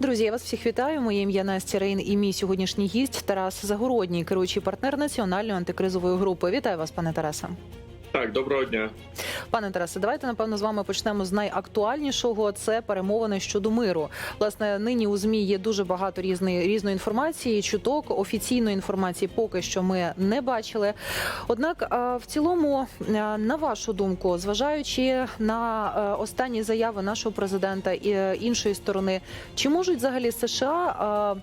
Друзі, я вас всіх вітаю. Моє ім'я Настя Рейн і мій сьогоднішній гість Тарас Загородній, керуючий партнер національної антикризової групи. Вітаю вас, пане Тарасе. Так, доброго дня. Пане Тарасе, давайте напевно з вами почнемо з найактуальнішого. Це перемовини щодо миру. Власне, нині у змі є дуже багато різної різної інформації. Чуток офіційної інформації поки що ми не бачили. Однак, в цілому, на вашу думку, зважаючи на е, останні заяви нашого президента і е, іншої сторони, чи можуть взагалі США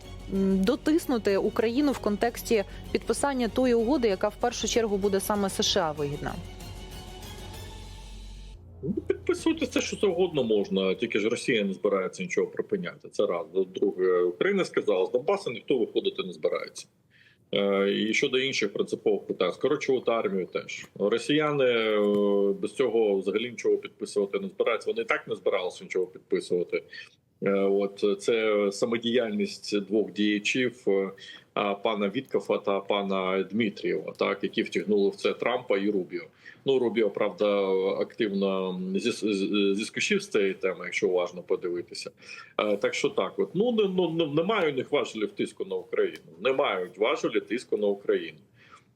дотиснути Україну в контексті підписання тої угоди, яка в першу чергу буде саме США вигідна? Ну, Підписувати все, що завгодно можна, тільки ж Росія не збирається нічого припиняти. Це раз. Друге, Україна сказала, з Донбасу ніхто виходити не збирається. Е, І щодо інших принципових питань, скорочувати армію теж. Росіяни е, без цього взагалі нічого підписувати не збираються. Вони і так не збиралися нічого підписувати. Е, От це самодіяльність двох діячів пана Віткафа та пана Дмитрієва, так які втягнули в це Трампа і Рубіо. Ну Рубіо, правда, активно зіскочив з цієї теми, якщо уважно подивитися. Е, Так що так, от ну не ну немає у них важелів тиску на Україну. Не мають важелі тиску на Україну.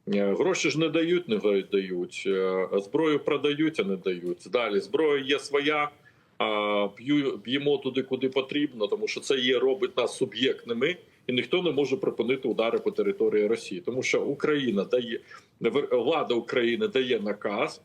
Е, Гроші ж не дають, не дають. Е, Зброю продають, а не дають. Далі зброя є своя. Б'ємо туди, куди потрібно, тому що це є робить нас суб'єктними, і ніхто не може припинити удари по території Росії, тому що Україна дає влада України дає наказ,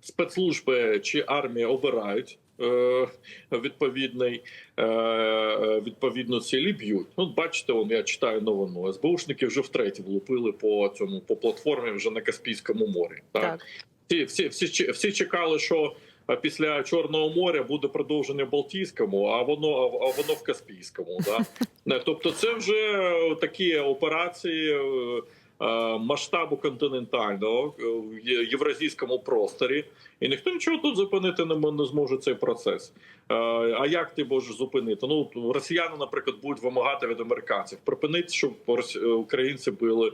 спецслужби чи армія обирають. е, Відповідний е, відповідно цілі б'ють. Ну, бачите, он я читаю новину. СБУшники вже втретє влупили по цьому по платформі вже на Каспійському морі. Так, Так. Всі, всі, всі, всі чекали, що е, після Чорного моря буде продовження Балтійському, а воно а воно в Каспійському. Да? Не, Тобто, це вже е, такі операції. е, е, Масштабу континентального в євразійському просторі, і ніхто нічого тут зупинити не, не зможе цей процес. А як ти можеш зупинити? Ну росіяни, наприклад, будуть вимагати від американців припинити, щоб українці били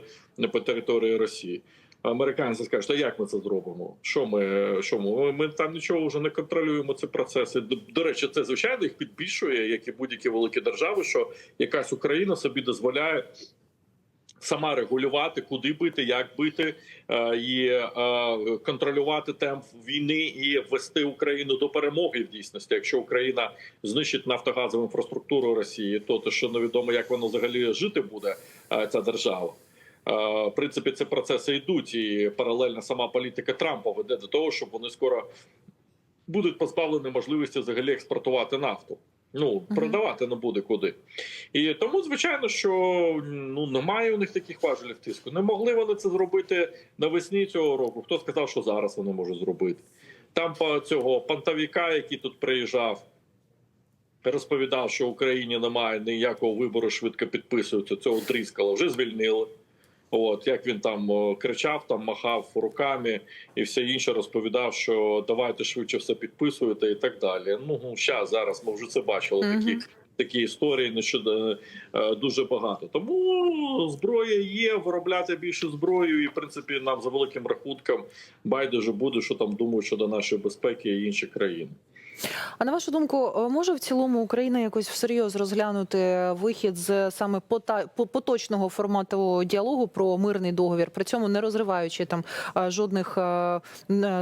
по території Росії. Американці скажуть, а як ми це зробимо? Що ми що ми? Ми там нічого вже не контролюємо ці процеси. До, до речі, це звичайно їх підбільшує, як і будь-які великі держави, що якась Україна собі дозволяє. Сама регулювати, куди бити, як бити, е, і е, контролювати темп війни і вести Україну до перемоги в дійсності. Якщо Україна знищить нафтогазову інфраструктуру Росії, то то що невідомо, як воно взагалі жити буде е, ця держава. Е, В принципі, ці процеси йдуть, і паралельно сама політика Трампа веде до того, щоб вони скоро будуть позбавлені можливості взагалі експортувати нафту. Ну продавати не буде куди, і тому звичайно, що ну немає у них таких важелів тиску. Не могли вони це зробити навесні цього року. Хто сказав, що зараз вони можуть зробити? Там по цього пантавіка, який тут приїжджав, розповідав, що в Україні немає ніякого вибору, швидко підписуються. Цього тріскала вже звільнили. От як він там о, кричав, там махав руками і все інше розповідав, що давайте швидше все підписуєте і так далі. Ну щас, зараз ми вже це бачили. Мгм. Такі такі історії нещодавно е, дуже багато. Тому зброя є, виробляти більше зброю, і в принципі нам за великим рахунком байдуже буде, що там думають щодо нашої безпеки і інші країни. А на вашу думку, е, може в цілому Україна якось всерйоз розглянути вихід з саме поточного формату діалогу про мирний договір, при цьому не розриваючи там е, жодних е,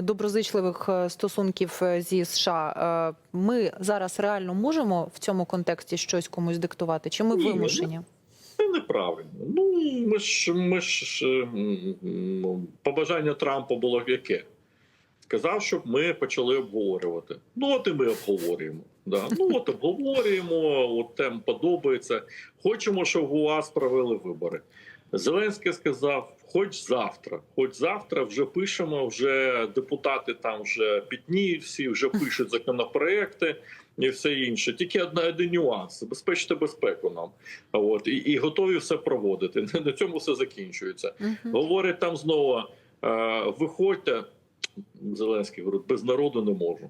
доброзичливих стосунків зі США? Ми зараз реально можемо в цьому контексті щось комусь диктувати? Чи ми Ні, вимушені? Це неправильно. Ну ми ж ми ж побажання Трампа було яке? Сказав, щоб ми почали обговорювати. Ну, от і ми обговорюємо. Да. Ну от обговорюємо, от тем подобається. Хочемо, щоб у вас провели вибори. Зеленський сказав: хоч завтра, хоч завтра вже пишемо. Вже депутати там вже пітніють всі, вже пишуть законопроекти і все інше. Тільки одна один нюанс: забезпечте безпеку нам. От і, і готові все проводити. На цьому все закінчується. Говорить там знову: е, виходьте. Зеленський говорить, без народу не можу.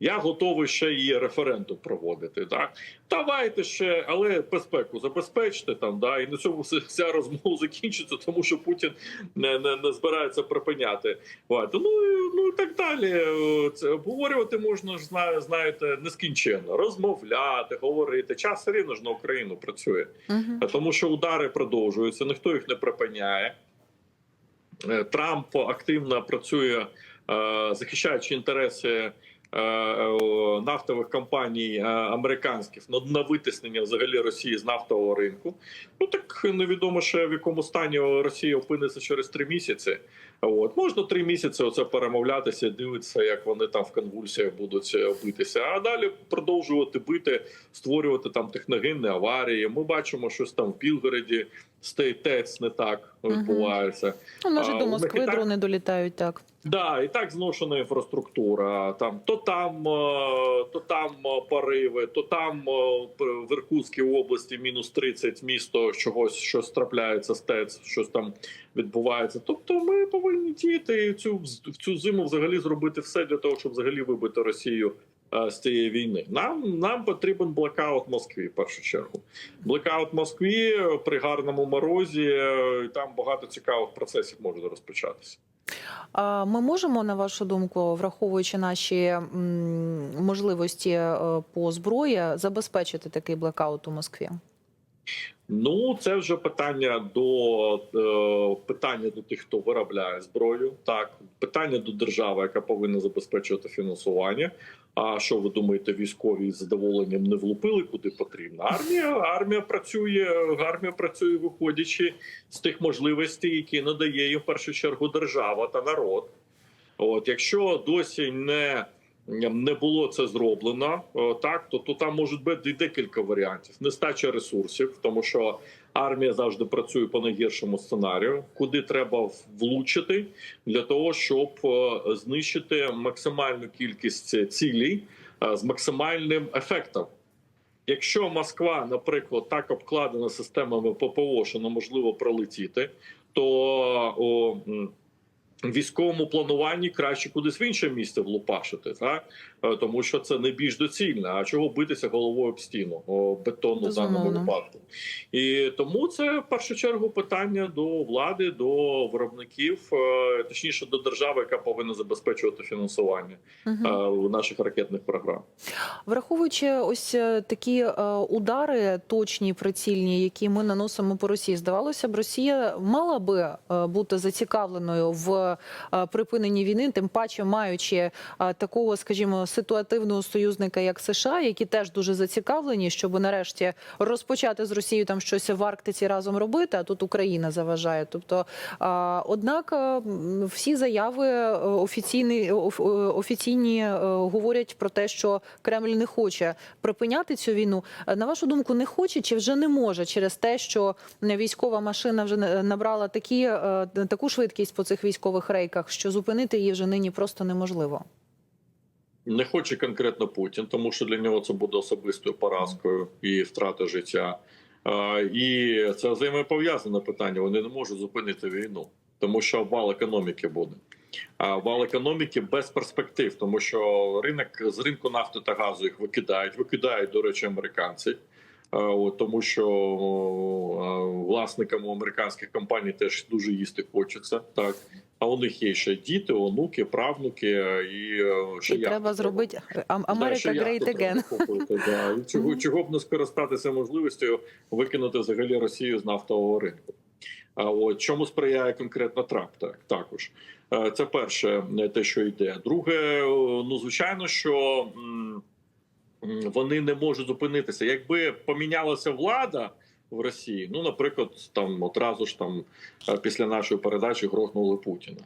Я готовий ще і референдум проводити. Так давайте ще, але безпеку забезпечте там. Да, і на цьому все- вся розмова закінчиться, тому що Путін не, не, не збирається припиняти. От. Ну, і- ну і так далі. Це обговорювати можна ж зна- знаєте нескінченно, розмовляти, говорити. Час все рівно ж на Україну працює. Мгм. Е, тому що удари продовжуються, ніхто їх не припиняє. Е, Трамп активно працює, е, захищаючи інтереси е, нафтових компаній американських на, витиснення взагалі Росії з нафтового ринку. Ну так невідомо ще в якому стані Росія опиниться через три місяці. От можна три місяці оце перемовлятися, дивитися, як вони там в конвульсіях будуть битися. А далі продовжувати бити, створювати там техногенні аварії. Ми бачимо, щось там в Білгороді стейтець не так відбувається. Ну, А, до Москви так- дрони долітають так. Да, і так зношена інфраструктура. Там то там, е, то там е, пориви, то там е, в Іркутській області мінус 30 місто чогось щось трапляється, стець, щось там відбувається. Тобто, ми повинні діяти і цю в цю зиму взагалі зробити все для того, щоб взагалі вибити Росію. Е, З цієї війни нам нам потрібен блекаут Москві в першу чергу. Блекаут Москві при гарному морозі. е, Там багато цікавих процесів може розпочатися. Ми можемо, на вашу думку, враховуючи наші можливості е, по зброї, забезпечити такий блекаут у Москві? Ну, це вже питання до е, питання до тих, хто виробляє зброю. Так, питання до держави, яка повинна забезпечувати фінансування. А що ви думаєте, військові з задоволенням не влупили куди потрібно? Армія армія працює, армія працює, виходячи з тих можливостей, які надає їм в першу чергу держава та народ. От якщо досі не не було це зроблено, так то, то там можуть бути декілька варіантів. Нестача ресурсів, тому що армія завжди працює по найгіршому сценарію, куди треба влучити для того, щоб е, знищити максимальну кількість цілей е, з максимальним ефектом. Якщо Москва, наприклад, так обкладена системами ППО, що неможливо пролетіти, то о, військовому плануванні краще кудись в інше місце влупашити, так тому що це не більш доцільно. А чого битися головою об стіну бетонну в даному випадку? І тому це в першу чергу питання до влади, до виробників, е, точніше до держави, яка повинна забезпечувати фінансування е, наших ракетних програм. Враховуючи ось е, такі е, удари, точні, прицільні, які ми наносимо по Росії, здавалося б, Росія мала би е, бути зацікавленою в е, припиненні війни, тим паче маючи е, такого, скажімо, ситуативного союзника, як США, які теж дуже зацікавлені, щоб нарешті розпочати з Росією там щось в Арктиці разом робити. А тут Україна заважає. Тобто, е, однак е, всі заяви е, офіційні, е, офіційні е, говорять про те, що Кремль не хоче припиняти цю війну. Е, На вашу думку, не хоче чи вже не може через те, що військова машина вже набрала такі е, таку швидкість по цих військових рейках, що зупинити її вже нині просто неможливо. Не хоче конкретно Путін, тому що для нього це буде особистою поразкою і втрата життя. І це взаємопов'язане питання. Вони не можуть зупинити війну, тому що вал економіки буде. А вал економіки без перспектив, тому що ринок з ринку нафти та газу їх викидають. Викидають, до речі, американці. От, Тому що власникам американських компаній теж дуже їсти хочеться. Так а у них є ще діти, онуки, правнуки і е, ще І треба зробити Ам- Да, Америка ще Great Again. да. І чого, чого б не скористатися можливістю викинути взагалі Росію з нафтового ринку? А от чому сприяє конкретно Трамп? Так також Е, це перше, е, те, що йде. Друге, ну звичайно, що м, вони не можуть зупинитися. Якби помінялася влада в Росії, ну наприклад, там одразу ж там е, після нашої передачі грохнули Путіна.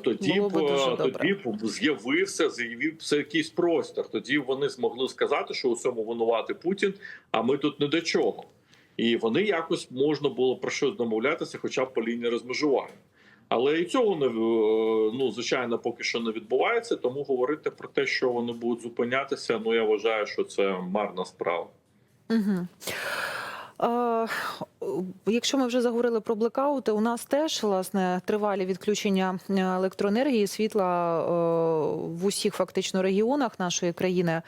Тоді б е, тоді б з'явився, з'явився якийсь простір. Тоді вони змогли сказати, що у цьому винувати Путін, а ми тут не до чого. І вони якось можна було про щось домовлятися, хоча б по лінії розмежування. Але і цього не в- ну звичайно поки що не відбувається. Тому говорити про те, що вони будуть зупинятися, ну я вважаю, що це марна справа. Угу. Е, Якщо ми вже заговорили про блекаути, у нас теж власне тривалі відключення е, електроенергії, світла е, в усіх фактично регіонах нашої країни.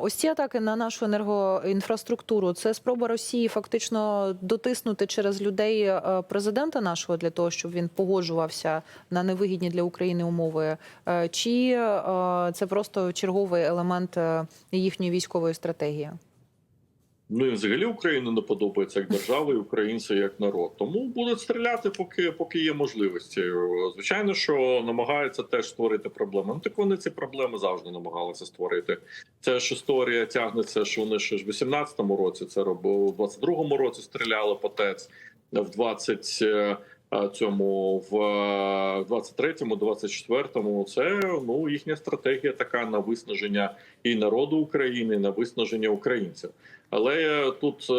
Ось ці атаки на нашу енергоінфраструктуру це спроба Росії фактично дотиснути через людей президента нашого для того, щоб він погоджувався на невигідні для України умови, чи це просто черговий елемент їхньої військової стратегії? Ну і взагалі Україна не подобається як держава, і українці як народ. Тому будуть стріляти, поки поки є можливості. Звичайно, що намагаються теж створити проблеми. Ну так вони ці проблеми завжди намагалися створити. Це ж історія тягнеться, що вони ще ж в 18-му році це робили, в 22-му році стріляли по ТЕЦ, в 20 е, цьому в 23-му, 24-му. Це ну їхня стратегія така на виснаження і народу України, і на виснаження українців. Але тут е,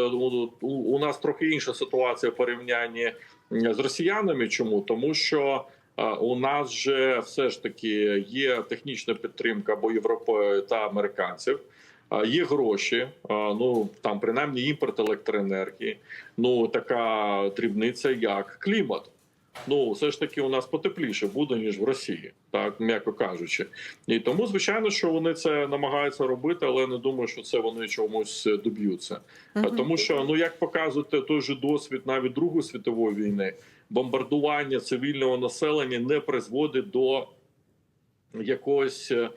у- у нас трохи інша ситуація в порівнянні з росіянами. Чому тому, що е, у нас же все ж таки є технічна підтримка або Європи та американців. Є гроші, ну там принаймні імпорт електроенергії. Ну така дрібниця, як клімат. Ну, все ж таки, у нас потепліше буде ніж в Росії, так м'яко кажучи. І тому, звичайно, що вони це намагаються робити, але не думаю, що це вони чомусь доб'ються. А Мгм. Тому що ну як показує той же досвід навіть Другої світової війни, бомбардування цивільного населення не призводить до якоїсь, е,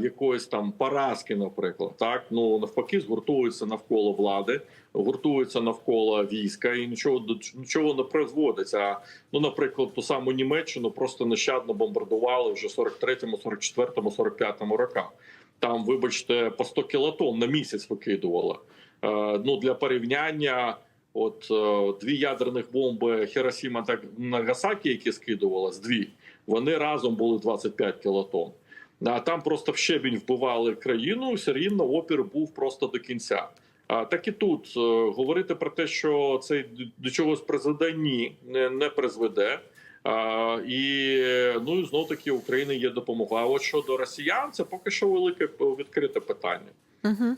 якоїсь там поразки, наприклад, так ну навпаки, згуртуються навколо влади, гуртуються навколо війська і нічого до нічого не призводиться. Ну, наприклад, ту саму Німеччину просто нещадно бомбардували вже 43-му, 44-му, 45-му роках. Там, вибачте, по 100 кілотон на місяць викидували. Е, ну для порівняння. От е, дві ядерних бомби Хіросіма та Нагасакі, які скидувалась, дві вони разом були 25 кілотон. А там просто в щебінь вбивали країну. Все рівно опір був просто до кінця. А так і тут е, говорити про те, що це до чогось призведе, ні, не, не призведе. А, і ну і знов таки України є допомога. А От щодо росіян, це поки що велике відкрите питання. Угу.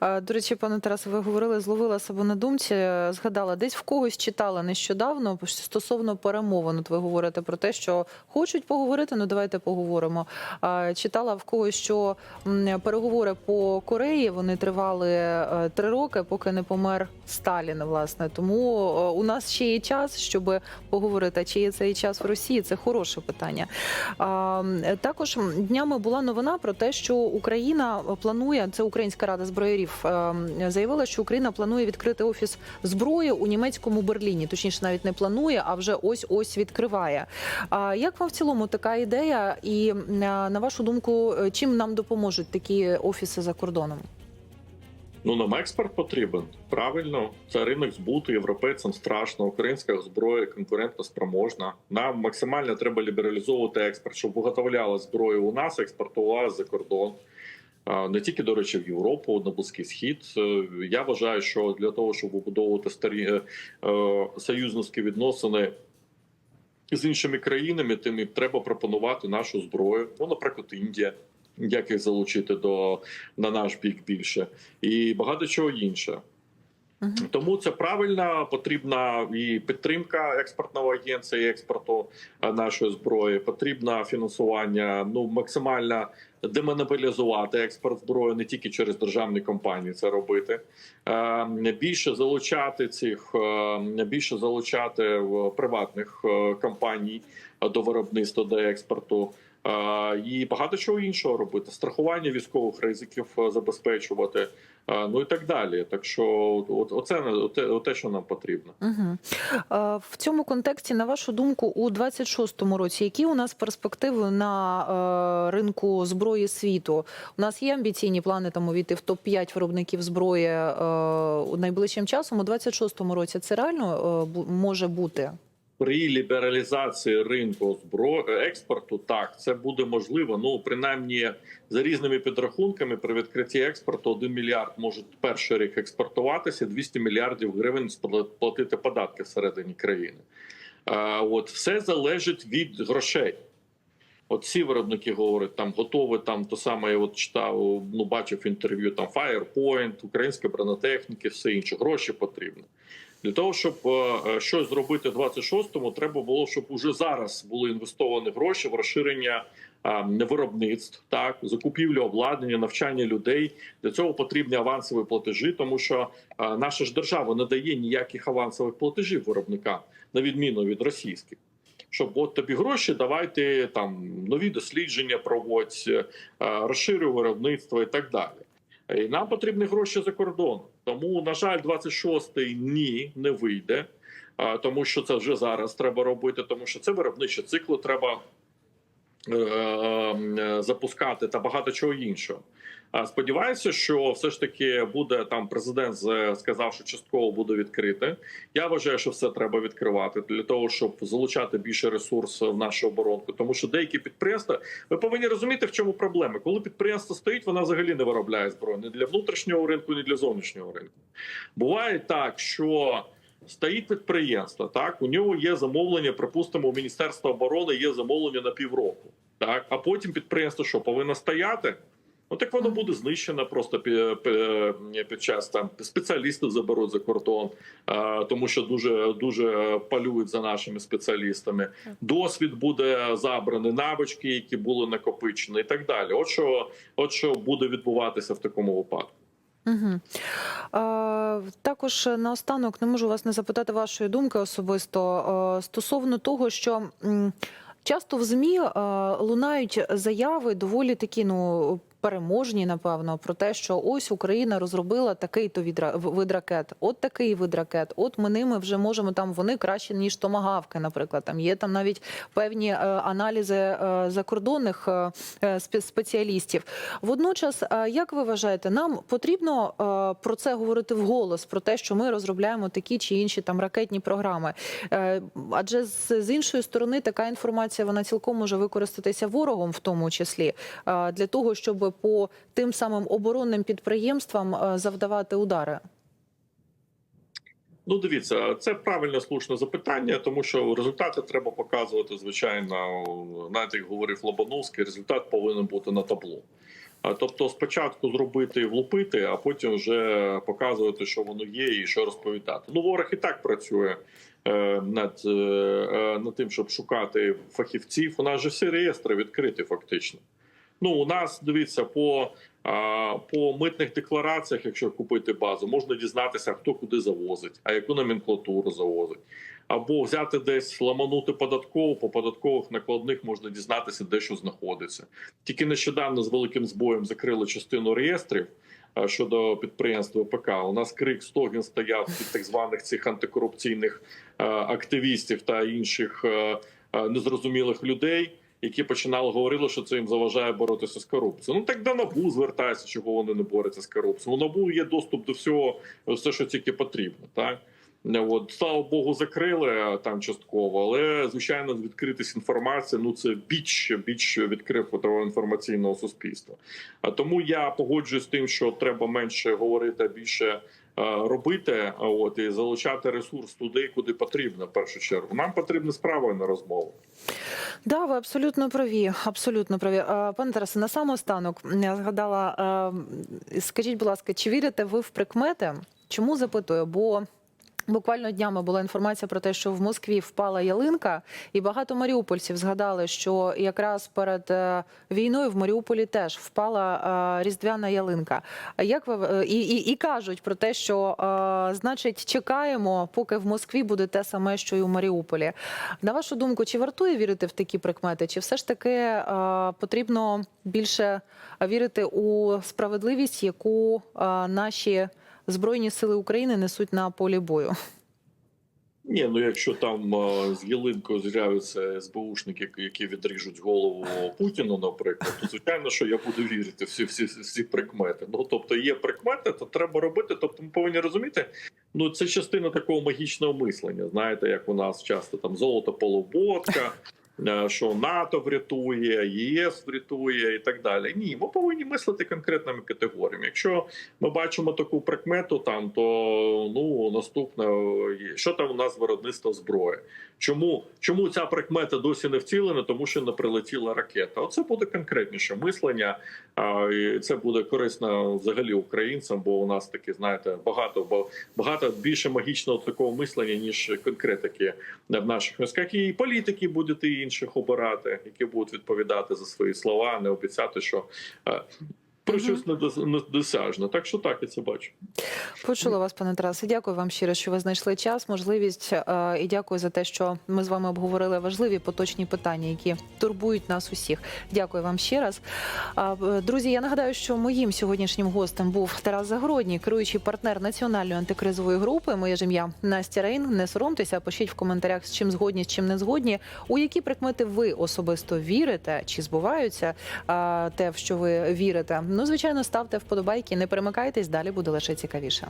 До речі, пане Тарасе, ви говорили, зловила себе на думці, е, згадала, десь в когось читала нещодавно стосовно перемовин. От ви говорите про те, що хочуть поговорити, ну давайте поговоримо. Читала в когось, що переговори по Кореї вони тривали е, три роки, поки не помер Сталін. Власне, тому е, у нас ще є час, щоб поговорити. Чи є цей час в Росії? Це хороше питання. Також днями була новина про те, що Україна планує це Українська рада зброярів ем, заявила, що Україна планує відкрити офіс зброї у німецькому Берліні. Точніше, навіть не планує, а вже ось ось відкриває. А як вам в цілому така ідея? І на вашу думку, е, чим нам допоможуть такі офіси за кордоном? Ну нам експорт потрібен. Правильно, це ринок збуту європейцям страшно. Українська зброя конкурентно спроможна. Нам максимально треба лібералізовувати експорт, щоб виготовляла зброю у нас, експортувала за кордон. Не тільки до речі, в Європу, на Близький Схід. Е, Я вважаю, що для того, щоб побудовувати старі е, е, союзницькі відносини з іншими країнами, тим і треба пропонувати нашу зброю. Ну, наприклад, Індія, як їх залучити до на наш бік більше, і багато чого інше. Мгм. Тому це правильно, потрібна і підтримка експортного і експорту нашої зброї. Потрібно фінансування. Ну максимально демонополізувати експорт зброї не тільки через державні компанії. Це робити Е, більше залучати цих е, більше залучати в приватних е, компаній до виробництва до експорту. І багато чого іншого робити страхування військових ризиків забезпечувати, ну і так далі. Так що, от оце оте, оте, що нам потрібно. Угу. В цьому контексті, на вашу думку, у 26-му році, які у нас перспективи на е, ринку зброї світу? У нас є амбіційні плани там увійти в топ 5 виробників зброї е, найближчим часом. У 26-му році це реально е, може бути. При лібералізації ринку збро... експорту, так це буде можливо. Ну принаймні за різними підрахунками, при відкритті експорту 1 мільярд може перший рік експортуватися, 200 мільярдів гривень сплатити податки всередині країни. От все залежить від грошей. От ці виробники говорять, там готові там то саме. Я от читав, ну бачив інтерв'ю. Там Firepoint, українська бронетехніки, все інше. Гроші потрібні. Для того, щоб е, е, щось зробити в 26-му, треба було, щоб уже зараз були інвестовані гроші в розширення е, виробництв, так закупівлю обладнання, навчання людей. Для цього потрібні авансові платежі, тому що наша ж держава не дає ніяких авансових платежів виробникам, на відміну від російських. Щоб от тобі гроші, давайте там нові дослідження проводь, розширюй виробництво і так далі. І нам потрібні гроші за кордоном. Тому, на жаль, 26-й ні, не вийде, тому що це вже зараз треба робити, тому що це виробничі цикли треба запускати та багато чого іншого. Сподіваюся, що все ж таки буде там президент сказав, що частково буде відкрите. Я вважаю, що все треба відкривати для того, щоб залучати більше ресурсів в нашу оборонку. Тому що деякі підприємства ви повинні розуміти, в чому проблема. Коли підприємство стоїть, вона взагалі не виробляє зброю ні для внутрішнього ринку, ні для зовнішнього ринку. Буває так, що стоїть підприємство, так у нього є замовлення, припустимо, у Міністерства оборони є замовлення на півроку. Так, а потім підприємство що повинно стояти. Ну так воно буде знищено просто під, час там спеціалісти заберуть за кордон, тому що дуже дуже палюють за нашими спеціалістами. Досвід буде забраний, навички, які були накопичені, і так далі. От що, от що буде відбуватися в такому випадку. Угу. Е, також наостанок не можу вас не запитати вашої думки особисто е, стосовно того, що. Часто в ЗМІ е, лунають заяви доволі такі, ну переможні, напевно, про те, що ось Україна розробила такий то вид ракет, от такий вид ракет. От ми ними вже можемо там вони краще ніж томагавки. Наприклад, там є там навіть певні е, аналізи е, закордонних е, спеціалістів. Водночас, як ви вважаєте, нам потрібно про це говорити вголос, про те, що ми розробляємо такі чи інші там ракетні програми? Адже з, іншої сторони така інформація вона цілком може використатися ворогом, в тому числі для того, щоб по тим самим оборонним підприємствам е, завдавати удари. Ну, дивіться, це правильне слушне запитання, тому що результати треба показувати. Звичайно, знаєте, як говорив Лобановський, результат повинен бути на табло. Тобто, спочатку зробити і влупити, а потім вже показувати, що воно є, і що розповідати. Ну, ворог і так працює е, над, е, над тим, щоб шукати фахівців. У нас же всі реєстри відкриті, фактично. Ну, у нас дивіться по, по митних деклараціях, якщо купити базу, можна дізнатися, хто куди завозить, а яку номенклатуру завозить. Або взяти десь ламанути податкову, по податкових накладних можна дізнатися, де що знаходиться. Тільки нещодавно з великим збоєм закрили частину реєстрів щодо підприємств ВПК. У нас крик стогін стояв від так званих цих антикорупційних активістів та інших незрозумілих людей які починали говорити, що це їм заважає боротися з корупцією. Ну так до НАБУ звертається, чого вони не борються з корупцією. У НАБУ є доступ до всього, все, що тільки потрібно. Так от слава Богу, закрили там частково, але звичайно, відкритись інформація. Ну це біч біч відкритого інформаційного суспільства. А тому я погоджуюсь з тим, що треба менше говорити, більше. А, Робити от і залучати ресурс туди, куди потрібно в першу чергу. Нам потрібна справа на розмову. Да, ви абсолютно праві. Абсолютно праві. Е, Пане Тарасе, на самостанок я згадала. е, Скажіть, будь ласка, чи вірите ви в прикмети? Чому запитую? Бо Буквально днями була інформація про те, що в Москві впала ялинка, і багато маріупольців згадали, що якраз перед е, війною в Маріуполі теж впала е, різдвяна ялинка. Як ви е, і, і, і кажуть про те, що значить чекаємо, поки в Москві буде те саме, що й у Маріуполі. На вашу думку, чи вартує вірити в такі прикмети? Чи все ж таки потрібно більше вірити у справедливість, яку наші Збройні сили України несуть на полі бою? Ні, ну якщо там з ялинкою з'являються СБУшники, які відріжуть голову Путіну, наприклад, то звичайно, що я буду вірити всі всі всі прикмети. Ну тобто є прикмети, то треба робити. Тобто, ми повинні розуміти. Ну це частина такого магічного мислення. Знаєте, як у нас часто там золото полуботка. Е, що НАТО врятує, ЄС врятує і так далі. Ні, ми повинні мислити конкретними категоріями. Якщо ми бачимо таку прикмету, там то ну наступне що там у нас виробництво зброї. Чому чому ця прикмета досі не втілена? Тому що не прилетіла ракета. Оце буде конкретніше мислення, а, це буде корисно взагалі українцям, бо у нас такі, знаєте, багато бо багато більше магічного такого мислення, ніж конкретики в наших мізках. І політики будуть і інших обирати, які будуть відповідати за свої слова, не обіцяти, що. Про щось недос- недосяжне. Так що так я це бачу. Почула вас, пане Тарасе. Дякую вам щиро, що ви знайшли час, можливість е, і дякую за те, що ми з вами обговорили важливі поточні питання, які турбують нас усіх. Дякую вам ще раз. Е, Друзі, я нагадаю, що моїм сьогоднішнім гостем був Тарас Загородній, керуючий партнер національної антикризової групи. Моє ж ім'я Настя Рейн. Не соромтеся, пишіть в коментарях, з чим згодні, з чим не згодні. У які прикмети ви особисто вірите, чи збуваються те, в що ви вірите. Ну, звичайно, ставте вподобайки, не перемикайтесь, далі буде лише цікавіше.